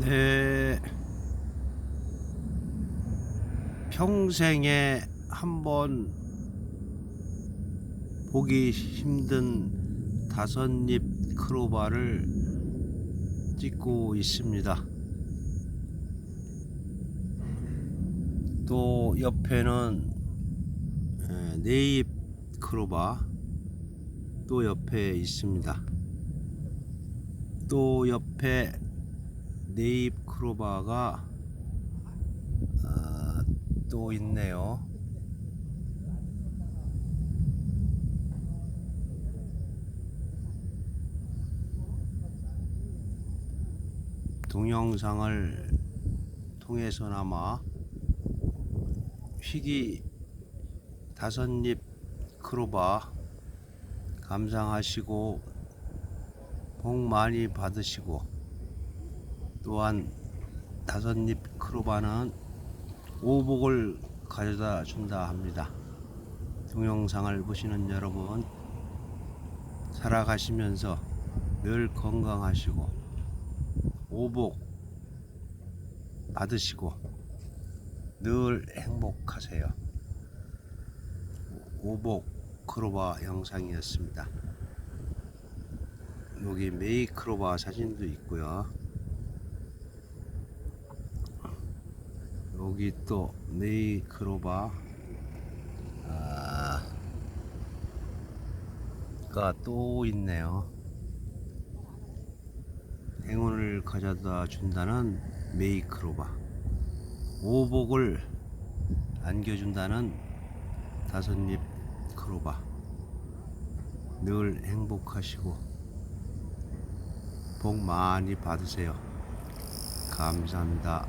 네. 평생에 한 번 보기 힘든 다섯잎 크로바를 찍고 있습니다. 또 옆에는 에, 네잎 크로바 또 옆에 있습니다. 또 옆에 네잎 크로바가 아, 또 있네요. 동영상을 통해서나마 휘기 다섯잎 크로바 감상하시고 복 많이 받으시고 또한 다섯잎 크로바는 오복을 가져다 준다 합니다. 동영상을 보시는 여러분 살아가시면서 늘 건강하시고 오복 받으시고 늘 행복하세요. 오복 크로바 영상이었습니다. 여기 메이 크로바 사진도 있고요. 여기 또 메이 크로바 아, 가 또 있네요. 행운을 가져다 준다는 메이 크로바 오복을 안겨준다는 다섯잎 크로바 늘 행복하시고 복 많이 받으세요. 감사합니다.